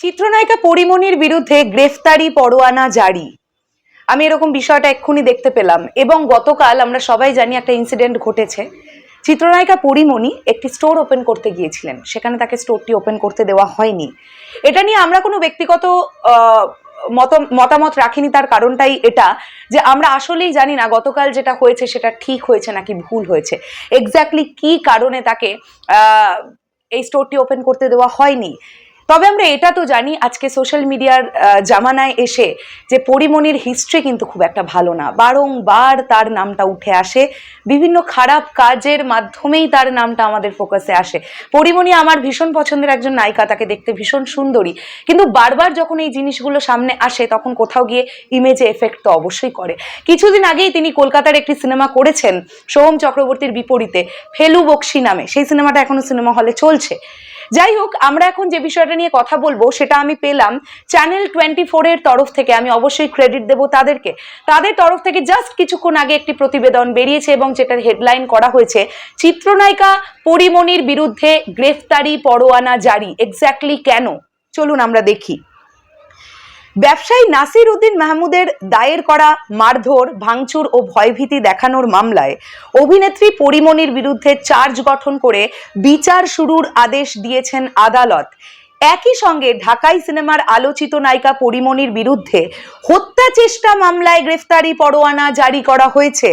চিত্রনায়িকা পরিমণির বিরুদ্ধে গ্রেফতারি পরোয়ানা জারি। আমি এরকম বিষয়টা এক্ষুনি দেখতে পেলাম এবং গতকাল আমরা সবাই জানি একটা ইনসিডেন্ট ঘটেছে। চিত্রনায়িকা পরিমণি একটি স্টোর ওপেন করতে গিয়েছিলেন। সেখানে তাকে স্টোরটি ওপেন করতে দেওয়া হয়নি। এটা নিয়ে আমরা কোনো ব্যক্তিগত মত, মতামত রাখিনি। তার কারণটাই এটা যে আমরা আসলেই জানি না গতকাল যেটা হয়েছে সেটা ঠিক হয়েছে নাকি ভুল হয়েছে। এক্স্যাক্টলি কি কারণে তাকে এই স্টোরটি ওপেন করতে দেওয়া হয়নি? তবে আমরা এটা তো জানি, আজকে সোশ্যাল মিডিয়ার জামানায় এসে যে পরিমণির হিস্ট্রি কিন্তু খুব একটা ভালো না। বারংবার তার নামটা উঠে আসে, বিভিন্ন খারাপ কাজের মাধ্যমেই তার নামটা আমাদের ফোকাসে আসে। পরিমণি আমার ভীষণ পছন্দের একজন নায়িকা, তাকে দেখতে ভীষণ সুন্দরী। কিন্তু বারবার যখন এই জিনিসগুলো সামনে আসে, তখন কোথাও গিয়ে ইমেজে এফেক্ট তো অবশ্যই করে। কিছুদিন আগেই তিনি কলকাতার একটি সিনেমা করেছেন, সোহম চক্রবর্তীর বিপরীতে, ফেলু বক্সি নামে। সেই সিনেমাটা এখনও সিনেমা হলে চলছে। যাই হোক, আমরা এখন যে বিষয়টা নিয়ে কথা বলব, সেটা আমি পেলাম চ্যানেল টোয়েন্টি ফোরের তরফ থেকে। আমি অবশ্যই ক্রেডিট দেব তাদেরকে। তাদের তরফ থেকে জাস্ট কিছুক্ষণ আগে একটি প্রতিবেদন বেরিয়েছে এবং যেটার হেডলাইন করা হয়েছে, চিত্রনায়িকা পরিমণির বিরুদ্ধে গ্রেফতারি পরোয়ানা জারি। এক্স্যাক্টলি কেন? চলুন আমরা দেখি। ব্যবসায়ী নাসির উদ্দিন মাহমুদের দায়ের করা মারধর, ভাঙচুর ও ভয়ভীতি দেখানোর মামলায় অভিনেত্রী পরিমণির বিরুদ্ধে চার্জ গঠন করে বিচার শুরুর আদেশ দিয়েছেন আদালত। একই সঙ্গে ঢাকাই সিনেমার আলোচিত নায়িকা পরিমণির বিরুদ্ধে হত্যা চেষ্টা মামলায় গ্রেফতারি পরোয়ানা জারি করা হয়েছে।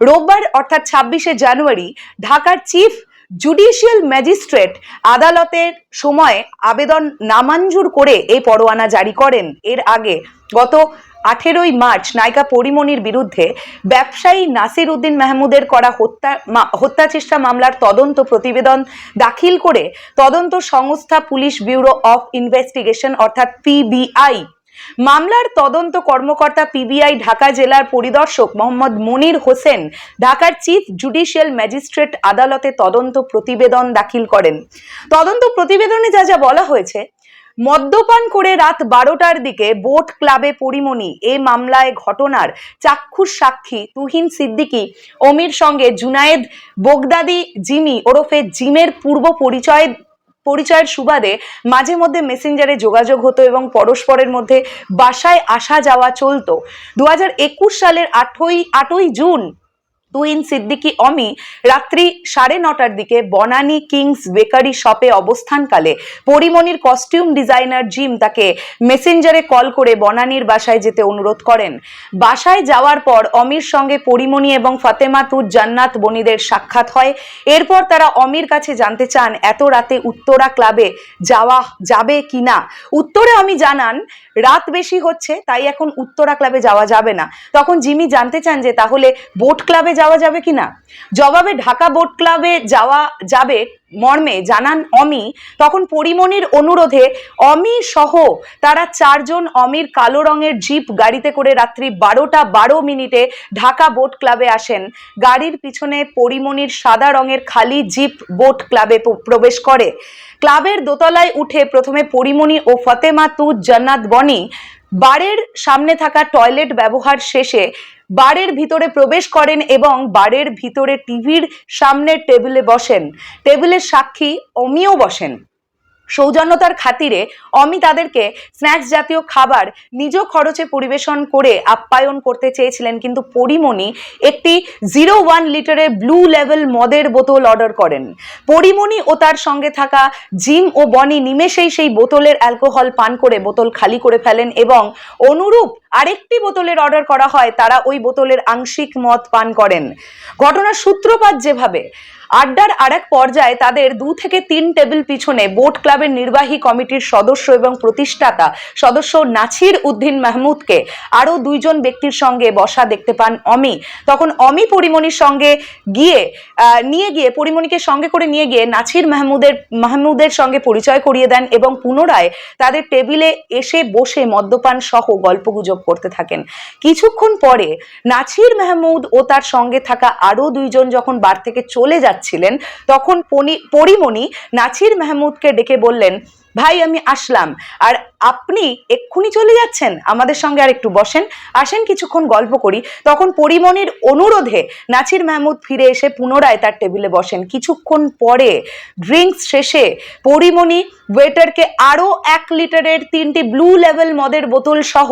রোববার অর্থাৎ ছাব্বিশে জানুয়ারি ঢাকার চিফ জুডিশিয়াল ম্যাজিস্ট্রেট আদালতের সময় আবেদন নামঞ্জুর করে এই পরোয়ানা জারি করেন। এর আগে গত আঠেরোই মার্চ নায়িকা পরিমণির বিরুদ্ধে ব্যবসায়ী নাসির উদ্দিন মাহমুদের করা হত্যা হত্যা চেষ্টা মামলার তদন্ত প্রতিবেদন দাখিল করে তদন্ত সংস্থা পুলিশ ব্যুরো অফ ইনভেস্টিগেশন অর্থাৎ পিবিআই মামলার তদন্ত কর্মকর্তা পিবিআই ঢাকা জেলার পরিদর্শক মোহাম্মদ মনির হোসেন ঢাকার চিফ জুডিশিয়াল ম্যাজিস্ট্রেট আদালতে তদন্ত প্রতিবেদন দাখিল করেন। তদন্ত প্রতিবেদনে যা যা বলা হয়েছে, মদ্যপান করে রাত বারোটার দিকে বোট ক্লাবে পরিমণি, এ মামলায় ঘটনার চাক্ষুষ সাক্ষী তুহিন সিদ্দিকী, অমির সঙ্গে জুনায়েদ বোগদাদি, জিমি ওরফে জিমের পূর্ব পরিচয় পরিচয়ের সুবাদে মাঝে মধ্যে মেসেঞ্জারে যোগাযোগ হতো এবং পরস্পরের মধ্যে বাসায় আসা যাওয়া চলতো। দু হাজার একুশ সালের আটই আটই জুন তুইন সিদ্দিকি অমি রাত্রি সাড়ে নটার দিকে বনানী কিংস বেকারি শপে অবস্থানকালে পরিমণির কস্টিউম ডিজাইনার জিম তাকে মেসেঞ্জারে কল করে বনানীর বাসায় যেতে অনুরোধ করেন। বাসায় যাওয়ার পর অমির সঙ্গে পরিমণি এবং ফাতেমা তুজ জান্নাত বনিদের সাক্ষাৎ হয়। এরপর তারা অমির কাছে জানতে চান, এত রাতে উত্তরা ক্লাবে যাওয়া যাবে কিনা? উত্তরে অমি জানান, রাত বেশি হচ্ছে, তাই এখন উত্তরা ক্লাবে যাওয়া যাবে না। তখন জিমি জানতে চান যে তাহলে বোট ক্লাবে যাওয়া যাবে কিনা জবাবে ঢাকা বোট ক্লাবে যাওয়া যাবে মর্মে জানান অমি। তখন পরিমণির অনুরোধে অমি সহ তারা চারজন অমির কালো রঙের জিপ গাড়িতে করে রাত্রি বারোটা বারো মিনিটে ঢাকা বোট ক্লাবে আসেন। গাড়ির পিছনে পরিমণির সাদা রঙের খালি জিপ বোট ক্লাবে প্রবেশ করে। ক্লাবের দোতলায় উঠে প্রথমে পরিমণি ও ফতেমা তুজ জান্নাত বনি বারের সামনে থাকা টয়লেট ব্যবহার শেষে বারের ভিতরে প্রবেশ করেন এবং বারের ভিতরে টিভির সামনের টেবিলে বসেন। টেবিলের সাক্ষী অমিও বসেন। সৌজন্যতার খাতিরে অমি তাদেরকে স্ন্যাক্স জাতীয় খাবার নিজ খরচে পরিবেশন করে আপ্যায়ন করতে চেয়েছিলেন, কিন্তু পরিমণি একটি জিরো ওয়ান লিটারের ব্লু লেভেল মদের বোতল অর্ডার করেন। পরিমণি ও তার সঙ্গে থাকা জিম ও বনি নিমেষেই সেই বোতলের অ্যালকোহল পান করে বোতল খালি করে ফেলেন এবং অনুরূপ আরেকটি বোতলের অর্ডার করা হয়, তারা ওই বোতলের আংশিক মদ পান করেন। ঘটনার সূত্রপাত যেভাবে আড্ডার আরেক পর্যায়ে তাদের দু থেকে তিন টেবিল পিছনে বোট ক্লাবের নির্বাহী কমিটির সদস্য এবং প্রতিষ্ঠাতা সদস্য নাছির উদ্দিন মাহমুদকে আরও দুইজন ব্যক্তির সঙ্গে বসা দেখতে পান অমি। তখন অমি পরিমণির সঙ্গে গিয়ে নিয়ে গিয়ে, পরিমণিকে সঙ্গে করে নিয়ে গিয়ে নাছির মাহমুদের মাহমুদের সঙ্গে পরিচয় করিয়ে দেন এবং পুনরায় তাদের টেবিলে এসে বসে মদ্যপান সহ গল্পগুজব করতে থাকেন। কিছুক্ষণ পরে নাছির মাহমুদ ও তার সঙ্গে থাকা আরও দুইজন যখন বার থেকে চলে যাচ্ছিলেন তখন পরিমণি নাছির মাহমুদকে ডেকে বললেন, ভাই, আমি আসলাম। আর আপনি এক্ষুনি চলে যাচ্ছেন? আমাদের সঙ্গে আর একটু বসেন। আসেন, কিছুক্ষণ গল্প করি। তখন পরিমণির অনুরোধে নাছির মাহমুদ ফিরে এসে পুনরায় তার টেবিলে বসেন। কিছুক্ষণ পরে, ড্রিঙ্কস শেষে পরিমণি ওয়েটারকে আরও এক লিটারের তিনটি ব্লু লেভেল মদের বোতল সহ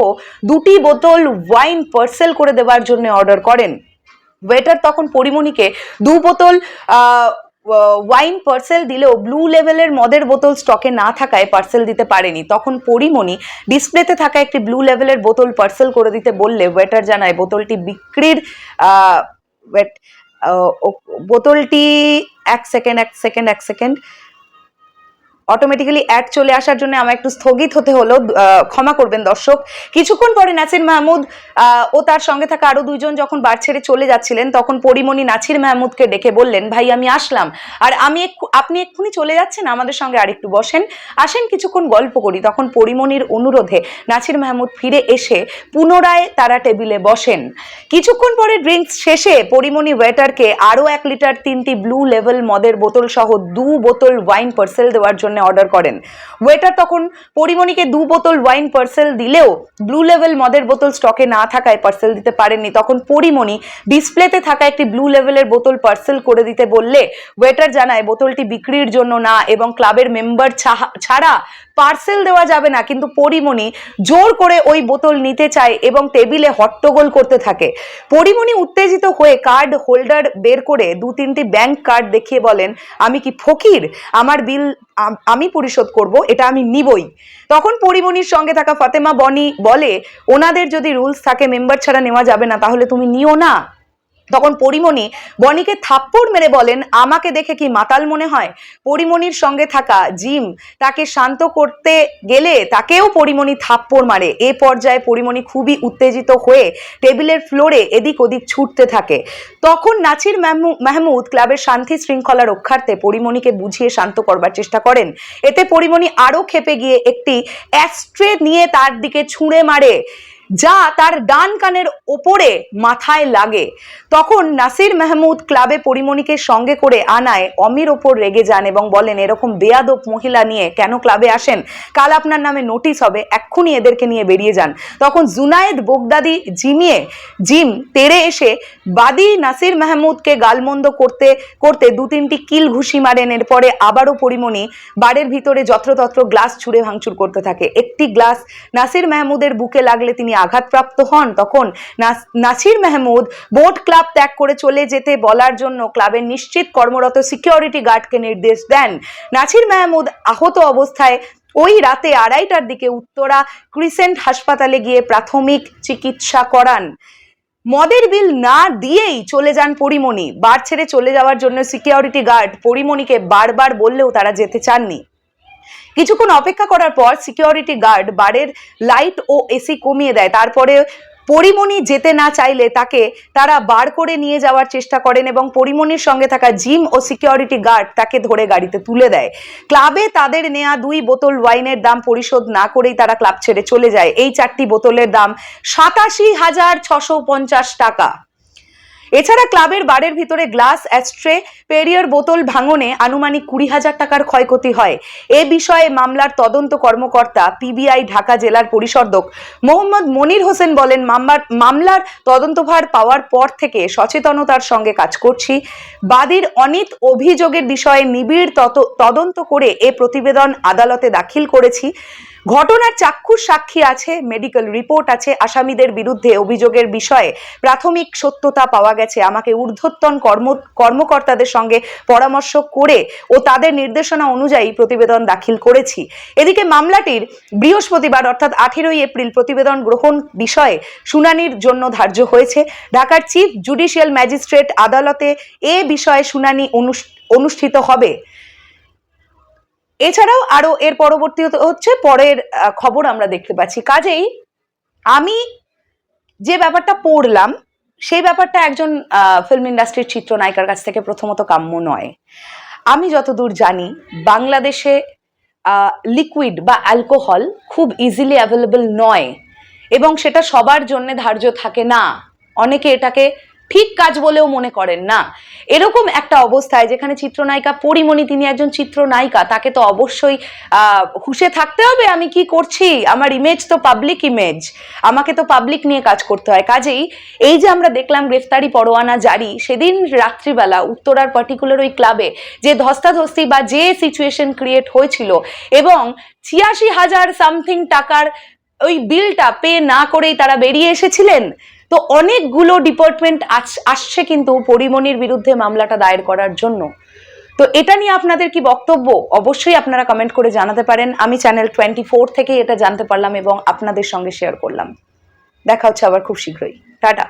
দুটি বোতল ওয়াইন পার্সেল করে দেওয়ার জন্য অর্ডার করেন। ওয়েটার তখন পরিমণিকে দু বোতল ওয়াইন পার্সেল দিলেও ব্লু লেভেলের মদের বোতল স্টকে না থাকায় পার্সেল দিতে পারেনি। তখন পরিমণি ডিসপ্লেতে থাকা একটি ব্লু লেভেলের বোতল পার্সেল করে দিতে বললে ওয়েটার জানায় বোতলটি বিক্রির আহ, wait, ও- বোতলটি এক সেকেন্ড এক সেকেন্ড এক সেকেন্ড অটোমেটিক্যালি অ্যাড চলে আসার জন্য আমার একটু স্থগিত হতে হলো ক্ষমা করবেন দর্শক। কিছুক্ষণ পরে নাসির মাহমুদ ও তার সঙ্গে থাকা আরও দুইজন যখন বার ছেড়ে চলে যাচ্ছিলেন, তখন পরিমণি নাছির মাহমুদকে ডেকে বললেন, ভাই, আমি আসলাম। আর আমি আপনি এক্ষুনি চলে যাচ্ছেন, আমাদের সঙ্গে আরেকটু বসেন। আসেন, কিছুক্ষণ গল্প করি। তখন পরিমণির অনুরোধে নাছির মাহমুদ ফিরে এসে পুনরায় তারা টেবিলে বসেন। কিছুক্ষণ পরে ড্রিঙ্কস শেষে পরিমণি ওয়েটারকে আরও এক লিটার তিনটি ব্লু লেভেল মদের বোতল সহ দু বোতল ওয়াইন পার্সেল দেওয়ার জন্য অর্ডার করেন। ওয়েটার তখন পরিমণিকে দু বোতল ওয়াইন পার্সেল দিলেও ব্লু লেভেল মদের বোতল স্টকে না থাকায় পার্সেল দিতে পারেননি। তখন পরিমণি ডিসপ্লেতে থাকা একটি ব্লু লেভেলের বোতল পার্সেল করে দিতে বললে ওয়েটার জানায়, বোতলটি বিক্রির জন্য না, এবং ক্লাবের মেম্বার ছাড়া পার্সেল দেওয়া যাবে না, কিন্তু পরিমণি জোর করে ওই বোতল নিতে চায় এবং টেবিলে হট্টগোল করতে থাকে। পরিমণি উত্তেজিত হয়ে কার্ড হোল্ডার বের করে দু তিনটি ব্যাংক কার্ড দেখিয়ে বলেন, আমি কি ফকির? আমার বিল আমি পরিশোধ করব, এটা আমি নিবই। তখন পরিমণির সঙ্গে থাকা ফাতেমা বনি বলে, ওনাদের যদি রুলস থাকে মেম্বার ছাড়া নেওয়া যাবে না, তাহলে তুমি নিও না। তখন পরিমণি বনিকে থাপ্পড় মেরে বলেন, আমাকে দেখে কি মাতাল মনে হয়? পরিমণির সঙ্গে থাকা জিম তাকে শান্ত করতে গেলে তাকেও পরিমণি থাপ্পড় মারে। এ পর্যায়ে পরিমণি খুবই উত্তেজিত হয়ে টেবিলের ফ্লোরে এদিক ওদিক ছুটতে থাকে। তখন মাহমু- মাহমুদ ক্লাবের শান্তি শৃঙ্খলা রক্ষার্থে পরিমণিকে বুঝিয়ে শান্ত করবার চেষ্টা করেন। এতে পরিমণি আরও খেপে গিয়ে একটি অ্যাস্ট্রে নিয়ে তার দিকে ছুঁড়ে মারে। যা তার ডান কানের ওপরে মাথায় লাগে। তখন নাসির মাহমুদ ক্লাবে পরিমণিকে সঙ্গে করে আনায় অমির ওপর রেগে যান এবং বলেন, এরকম বেয়াদব মহিলা নিয়ে কেন ক্লাবে আসেন? কাল আপনার নামে নোটিশ হবে, এক্ষুনি এদেরকে নিয়ে বেরিয়ে যান। তখন জুনায়েদ বোগদাদি জিমিয়ে, জিম তেড়ে এসে বাদি নাসির মাহমুদকে গালমন্দ করতে করতে দু তিনটি কিল ঘুষি মারেন। এরপরে আবারও পরিমণি বাড়ির ভিতরে যত্রতত্র গ্লাস ছুঁড়ে ভাঙচুর করতে থাকে। একটি গ্লাস নাসির মাহমুদের বুকে লাগলে তিনি আঘাতপ্রাপ্ত হন, তখন নাস- নাসির মাহমুদ বোট ক্লাব ত্যাগ করে চলে যেতে বলার জন্য ক্লাবের নিশ্চিত কর্মরত সিকিউরিটি গার্ডকে নির্দেশ দেন। নাসির মাহমুদ আহত অবস্থায় ওই রাতে আড়াইটার দিকে উত্তরা ক্রিসেন্ট হাসপাতালে গিয়ে প্রাথমিক চিকিৎসা করান। মদের বিল না দিয়েই চলে যান পরিমণি। বার ছেড়ে চলে যাওয়ার জন্য সিকিউরিটি গার্ড পরিমণিকে বারবার বললেও তারা যেতে চাননি। কিছুক্ষণ অপেক্ষা করার পর সিকিউরিটি গার্ড বারের লাইট ও এসি কমিয়ে দেয়। তারপরে পরিমণি যেতে না চাইলে তাকে তারা বার করে নিয়ে যাওয়ার চেষ্টা করেন এবং পরিমণির সঙ্গে থাকা জিম ও সিকিউরিটি গার্ড তাকে ধরে গাড়িতে তুলে দেয়। ক্লাবে তাদের নেয়া দুই বোতল ওয়াইনের দাম পরিশোধ না করেই তারা ক্লাব ছেড়ে চলে যায়। এই চারটি বোতলের দাম সাতাশি হাজার ছশো পঞ্চাশ টাকা। এছাড়া ক্লাবের বারের ভিতরে গ্লাস, অ্যাস্ট্রে, পেরিয়ার বোতল ভাঙনে আনুমানিক কুড়ি হাজার টাকার ক্ষয়ক্ষতি হয়। এ বিষয়ে মামলার তদন্ত কর্মকর্তা, পিবিআই, ঢাকা জেলার পরিষদক মোহাম্মদ মনির হোসেন বলেন, মামলার তদন্তভার পাওয়ার পর থেকে সচেতনতার সঙ্গে কাজ করছি। বাদীর অনিত অভিযোগের বিষয়ে নিবিড় তদন্ত করে এ প্রতিবেদন আদালতে দাখিল করেছি। ঘটনার চাক্ষুষ সাক্ষী আছে, মেডিকেল রিপোর্ট আছে, আসামিদের বিরুদ্ধে অভিযোগের বিষয়ে প্রাথমিক সত্যতা পাওয়া গেছে, আমাকে ঊর্ধ্বতন কর্ম, কর্মকর্তাদের সঙ্গে পরামর্শ করে ও তাদের নির্দেশনা অনুযায়ী প্রতিবেদন দাখিল করেছি। এদিকে মামলাটির বৃহস্পতিবার অর্থাৎ আঠেরোই এপ্রিল প্রতিবেদন গ্রহণ বিষয়ে শুনানির জন্য ধার্য হয়েছে। ঢাকার চিফ জুডিশিয়াল ম্যাজিস্ট্রেট আদালতে এ বিষয়ে শুনানি অনুষ- অনুষ্ঠিত হবে। এছাড়াও আরও এর পরবর্তী হচ্ছে, পরের খবর আমরা দেখতে পাচ্ছি। কাজেই আমি যে ব্যাপারটা পড়লাম সেই ব্যাপারটা একজন ফিল্ম ইন্ডাস্ট্রির চিত্রনায়িকার কাছ থেকে প্রথমত কাম্য নয়। আমি যতদূর জানি, বাংলাদেশে লিকুইড বা অ্যালকোহল খুব ইজিলি অ্যাভেলেবল নয় এবং সেটা সবার জন্য ধার্য থাকে না। অনেকে এটাকে ঠিক কাজ বলেও মনে করেন না। এরকম একটা অবস্থায় যেখানে চিত্রনায়িকা পরিমণি, তিনি একজন চিত্রনায়িকা, তাকে তো অবশ্যই হুঁশে থাকতে হবে, আমি কি করছি? আমার ইমেজ তো পাবলিক ইমেজ আমাকে তো পাবলিক নিয়ে কাজ করতে হয়। কাজেই এই যে আমরা দেখলাম গ্রেফতারি পরোয়ানা জারি, সেদিন রাত্রিবেলা উত্তরার পার্টিকুলার ওই ক্লাবে যে ধস্তাধস্তি বা যে সিচুয়েশন ক্রিয়েট হয়েছিল এবং ছিয়াশি হাজার সামথিং টাকার ওই বিলটা পে না করেই তারা বেরিয়ে এসেছিলেন। তো অনেকগুলো ডিপার্টমেন্ট আসছে কিন্তু পরিমণির বিরুদ্ধে মামলাটা দায়ের করার জন্য। তো এটা নিয়ে আপনাদের কি বক্তব্য? অবশ্যই আপনারা কমেন্ট করে জানাতে পারেন। আমি চ্যানেল টোয়েন্টি ফোর থেকে এটা জানতে পারলাম এবং আপনাদের সঙ্গে শেয়ার করলাম। দেখা হচ্ছে আবার খুব শীঘ্রই। টাটা।